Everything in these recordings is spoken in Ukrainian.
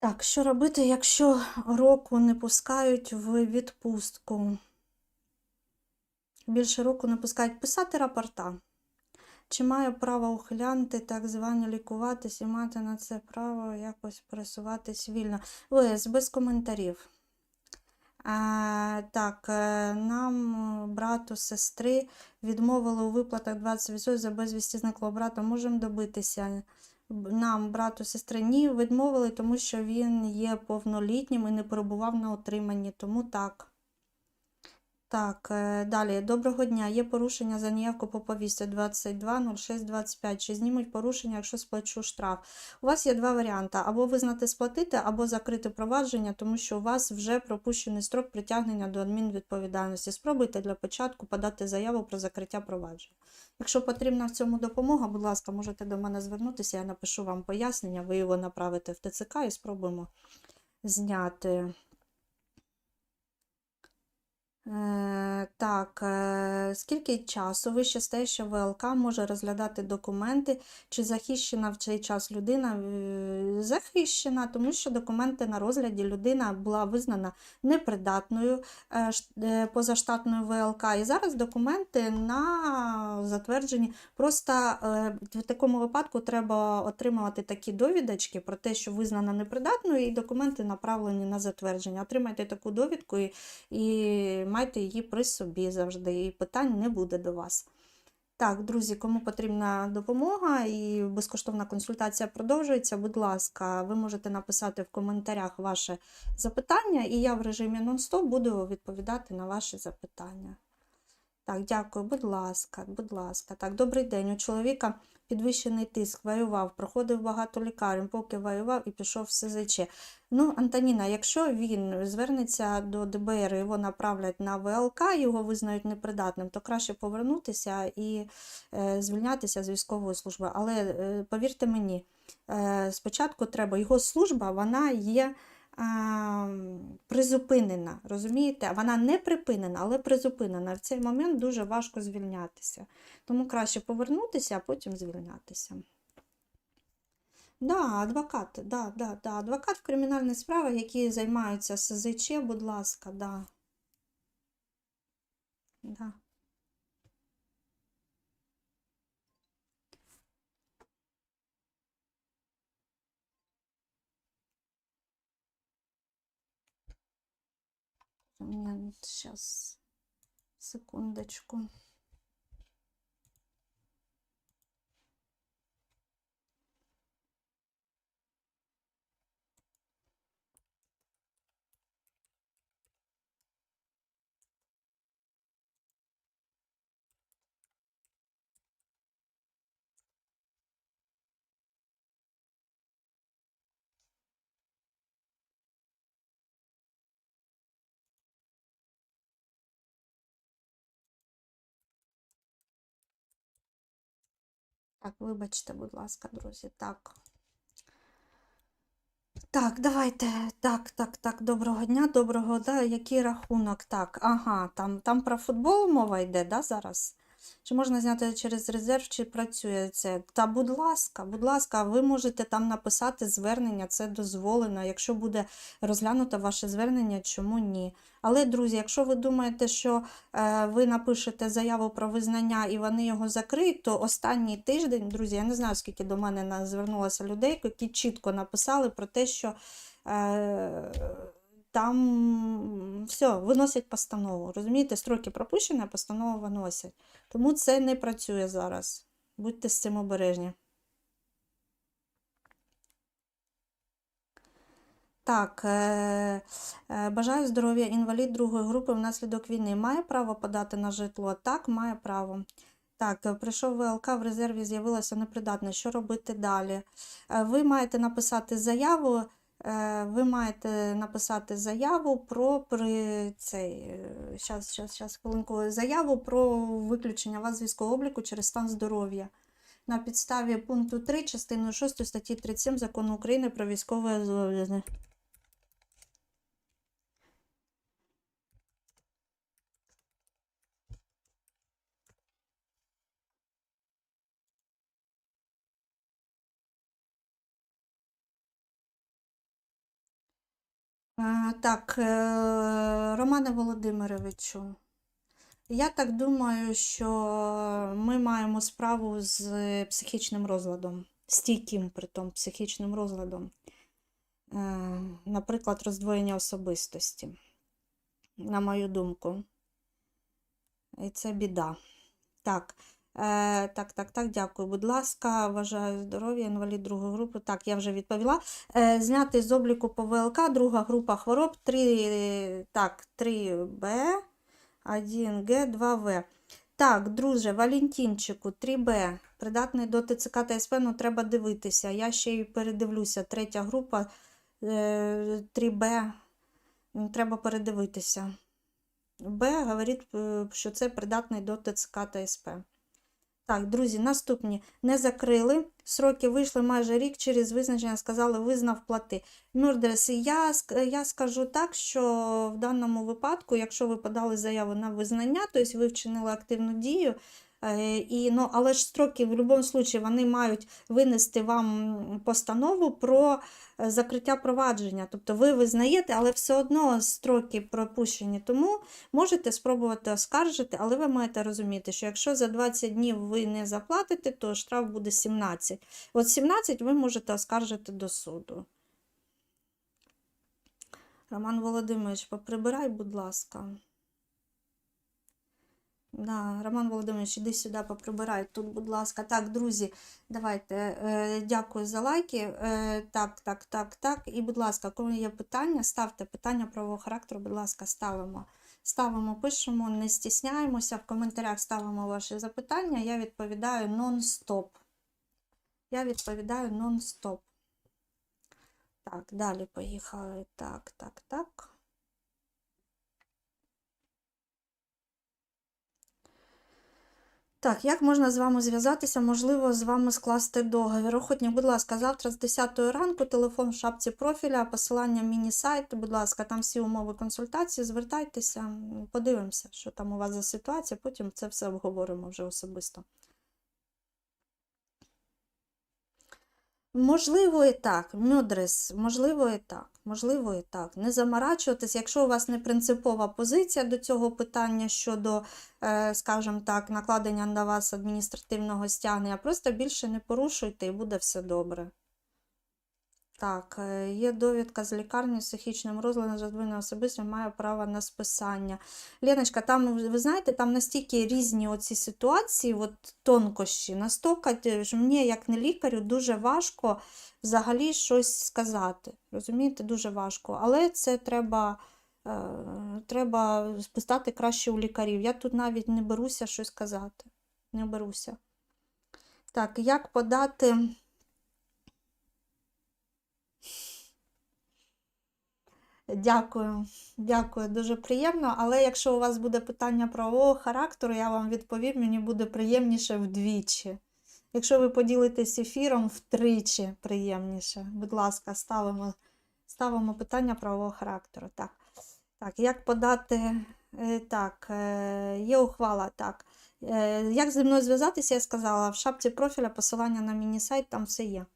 Так, що робити, якщо року не пускають в відпустку? Більше року не пускають писати рапорта. Чи має право ухилянти так звані лікуватись і мати на це право якось пересуватись вільно? Лес, без коментарів. А, так, е, нам, брату, сестри, відмовили у виплатах 20% за безвісті зниклого брата. Можемо добитися. Нам, брату, сестри, ні, відмовили, тому що він є повнолітнім і не перебував на утриманні. Тому так. Так, е, далі. Доброго дня. Є порушення за неявку по повісті 22.06.25. Чи знімуть порушення, якщо сплачу штраф? У вас є два варіанти: або визнати сплатити, або закрити провадження, тому що у вас вже пропущений строк притягнення до адмінвідповідальності. Спробуйте для початку подати заяву про закриття провадження. Якщо потрібна в цьому допомога, будь ласка, можете до мене звернутися, я напишу вам пояснення, ви його направите в ТЦК і спробуємо зняти. Е, Так, е, скільки часу вище стає, що ВЛК може розглядати документи, чи захищена в цей час людина? Е, Захищена, тому що документи на розгляді людина була визнана непридатною позаштатною ВЛК. І зараз документи на затвердженні. Просто в такому випадку треба отримувати такі довідочки про те, що визнана непридатною, і документи направлені на затвердження. Отримайте таку довідку і і майте її при собі завжди, і питань не буде до вас. Так, друзі, кому потрібна допомога і безкоштовна консультація продовжується, будь ласка, ви можете написати в коментарях ваше запитання, і я в режимі нон-стоп буду відповідати на ваші запитання. Так, дякую, будь ласка, будь ласка. Так, добрий день. У чоловіка підвищений тиск, воював, проходив багато лікарень, поки воював і пішов в СЗЧ. Ну, Антоніна, якщо він звернеться до ДБР, його направлять на ВЛК, його визнають непридатним, то краще повернутися і е, звільнятися з військової служби. Але е, повірте мені, е, спочатку треба його служба, вона є призупинена, розумієте? Вона не припинена, але призупинена. В цей момент дуже важко звільнятися. Тому краще повернутися, а потім звільнятися. Да, адвокат, да, да, да. Адвокат в кримінальних справах, які займаються СЗЧ, будь ласка, да. Да. У меня сейчас, секундочку. Так, вибачте, будь ласка, друзі. Так. Так, давайте. Так, так, так, доброго дня, доброго, да, який рахунок? Так, ага, там, там про футбол мова йде, да, зараз? Чи можна зняти через резерв, чи працює це? Та, будь ласка, будь ласка, ви можете там написати звернення, це дозволено. Якщо буде розглянуто ваше звернення, чому ні? Але, друзі, якщо ви думаєте, що е, ви напишете заяву про визнання і вони його закриють, то останній тиждень, друзі, я не знаю, скільки до мене звернулося людей, які чітко написали про те, що е, там все, виносять постанову. Розумієте, строки пропущені, а постанову виносять. Тому це не працює зараз. Будьте з цим обережні. Так, е, е, бажаю здоров'я. Інвалід другої групи внаслідок війни має право подати на житло? Так, має право. Так, е, прийшов ВЛК, в резерві з'явилося непридатне. Що робити далі? Ви маєте написати заяву. Е, Ви маєте написати заяву про при цей щас, щас, щас, хвилинку, заяву про виключення вас з військового обліку через стан здоров'я на підставі пункту 3 частини 6 статті 37 Закону України про військове зобов'язання. Так, е, Романе Володимировичу, я так думаю, що ми маємо справу з психічним розладом, стійким притом психічним розладом, Е, наприклад, роздвоєння особистості, на мою думку. І це біда. Так, е, так, так, так, дякую. Будь ласка, вважаю здоров'я, інвалід другої групи. Так, я вже відповіла. Е, зняти з обліку по ВЛК, друга група хвороб 3, так, 3Б, 1Г, 2В. Так, друже, Валентинчику, 3Б, придатний до ТЦК та СП, ну треба дивитися. Я ще й передивлюся. Третя група е, 3Б, ну, треба передивитися. Б говорить, е, що це придатний до ТЦК та СП. Так, друзі, наступні. Не закрили. Сроки вийшли майже рік через визначення, сказали, визнав плати. Мюрдерс, я, я скажу так, що в даному випадку, якщо ви подали заяву на визнання, тобто ви вчинили активну дію, і, ну, але ж строки в будь-якому випадку вони мають винести вам постанову про е, закриття провадження. Тобто ви визнаєте, але все одно строки пропущені. Тому Можете спробувати оскаржити, але ви маєте розуміти, що якщо за 20 днів ви не заплатите, то штраф буде 17. От 17 ви можете оскаржити до суду. Роман Володимирович, поприбирай, будь ласка. Да, Роман Володимирович, іди сюди, поприбирай тут, будь ласка. Так, друзі, давайте. Е, дякую за лайки. Е, так, так, так, так. І, будь ласка, коли є питання, ставте питання правового характеру, будь ласка, ставимо. Ставимо, пишемо, не стісняємося, в коментарях ставимо ваші запитання. Я відповідаю нон-стоп. Я відповідаю нон-стоп. Так, далі поїхали. Так, так, так. Так, як можна з вами зв'язатися? Можливо, з вами скласти договір. Охотні, будь ласка, завтра з 10 ранку, телефон в шапці профіля, посилання міні-сайт, будь ласка, там всі умови консультації, звертайтеся, подивимося, що там у вас за ситуація, потім це все обговоримо вже особисто. Можливо, і так, Мюдрес, можливо, і так, можливо, і так. Не заморачуватись, якщо у вас не принципова позиція до цього питання щодо, е, скажімо так, накладення на вас адміністративного стягнення, просто більше не порушуйте і буде все добре. Так, е, є довідка з лікарні з психічним розладом, роздвоєна особистість має право на списання. Леночка, там, ви знаєте, там настільки різні оці ситуації, от тонкощі, настільки, що мені, як не лікарю, дуже важко взагалі щось сказати. Розумієте, дуже важко. Але це треба, е, треба спитати краще у лікарів. Я тут навіть не беруся щось казати. Не беруся. Так, як подати. Дякую, дякую, дуже приємно. Але якщо у вас буде питання правового характеру, я вам відповім, мені буде приємніше вдвічі. Якщо ви поділитесь ефіром, втричі приємніше. Будь ласка, ставимо, ставимо питання правового характеру. Так, так як подати. е, Так, е, є ухвала. Так. Е, Як зі мною зв'язатися, я сказала, в шапці профіля посилання на міні-сайт, там все є.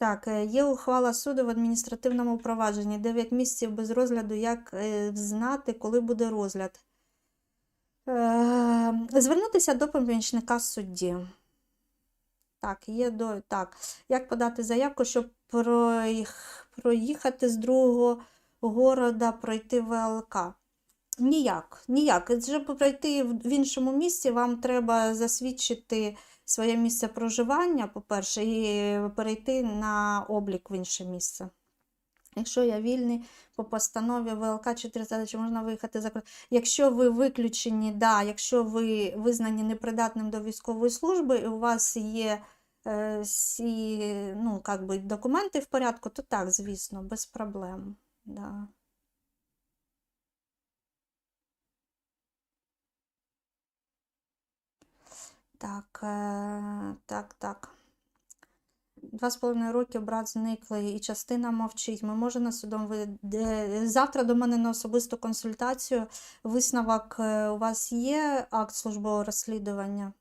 Так, е, є ухвала суду в адміністративному провадженні. 9 місяців без розгляду. Як е, знати, коли буде розгляд? Е, Звернутися до помічника судді. Так, є до. Так. Як подати заявку, щоб проїхати з другого города, пройти ВЛК? Ніяк, ніяк. Щоб пройти в в іншому місці, вам треба засвідчити своє місце проживання, по-перше, і перейти на облік в інше місце. Якщо я вільний по постанові ВЛК 400, чи можна виїхати за? Якщо ви виключені, да, якщо ви визнані непридатним до військової служби, і у вас є е, всі ну, би, документи в порядку, то так, звісно, без проблем. Да. Так, е, так, так. Два з половиною роки брат зниклий і частина мовчить. Ми можемо судом ви... завтра до мене на особисту консультацію. Висновок е, у вас є акт службового розслідування.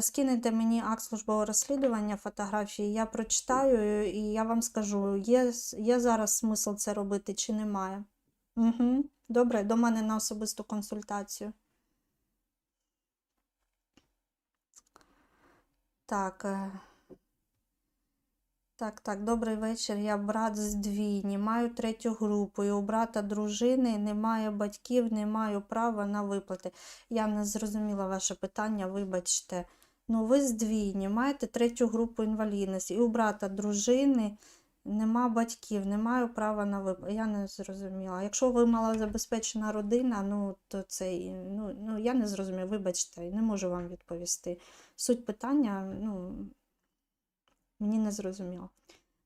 Скинете мені акт службового розслідування, фотографії, я прочитаю і я вам скажу, є, є зараз смисл це робити чи немає. Угу. Добре, до мене на особисту консультацію. Так. е, Так, так, добрий вечір. Я брат з двійні, маю третю групу, і у брата дружини немає батьків, не маю права на виплати. Я не зрозуміла ваше питання, вибачте. Ну, ви з двійні, маєте третю групу інвалідності, і у брата дружини нема батьків, не маю права на виплати. Я не зрозуміла. Якщо ви малозабезпечена родина, ну то це ну, ну я не зрозуміла, вибачте, не можу вам відповісти. Суть питання, ну. Мені не зрозуміло.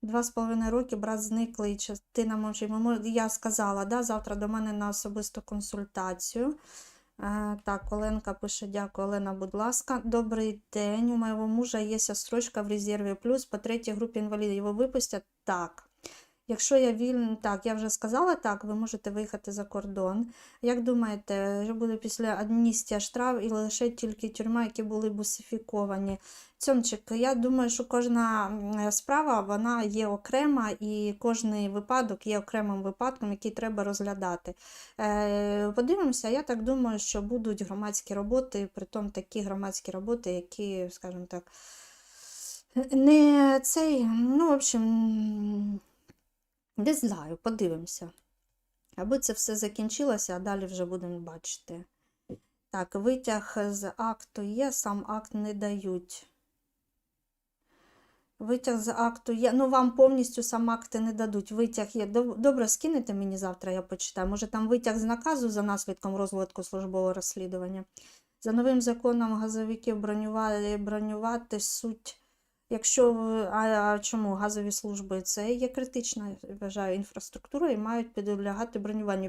Два з половиною роки брат зниклий, частина мовчить. Я сказала, да, завтра до мене на особисту консультацію. Так, Оленка пише, дякую, Олена, будь ласка. Добрий день. У моєго мужа є строчка в резерві плюс по третій групі інвалідів. Його випустять? Так. Якщо я вільна, так, я вже сказала так, ви можете виїхати за кордон. Як думаєте, що буде після амністія штраф і лише тільки тюрма, які були бусифіковані? Цьомчик, я думаю, що кожна справа вона є окрема, і кожний випадок є окремим випадком, який треба розглядати. Е, подивимося, я так думаю, що будуть громадські роботи, притом такі громадські роботи, які, скажімо так, не цей, ну, в общем, не знаю, подивимося. Аби це все закінчилося, а далі вже будемо бачити. Так, витяг з акту є, сам акт не дають. Витяг з акту є. Ну, вам повністю сам акти не дадуть. Витяг є. Добре, скинете мені завтра, я почитаю. Може, там витяг з наказу за наслідком розвитку службового розслідування. За новим законом газовиків бронювати, бронювати суть. Якщо а, чому газові служби це є критична, я вважаю, інфраструктура і мають підлягати бронюванню.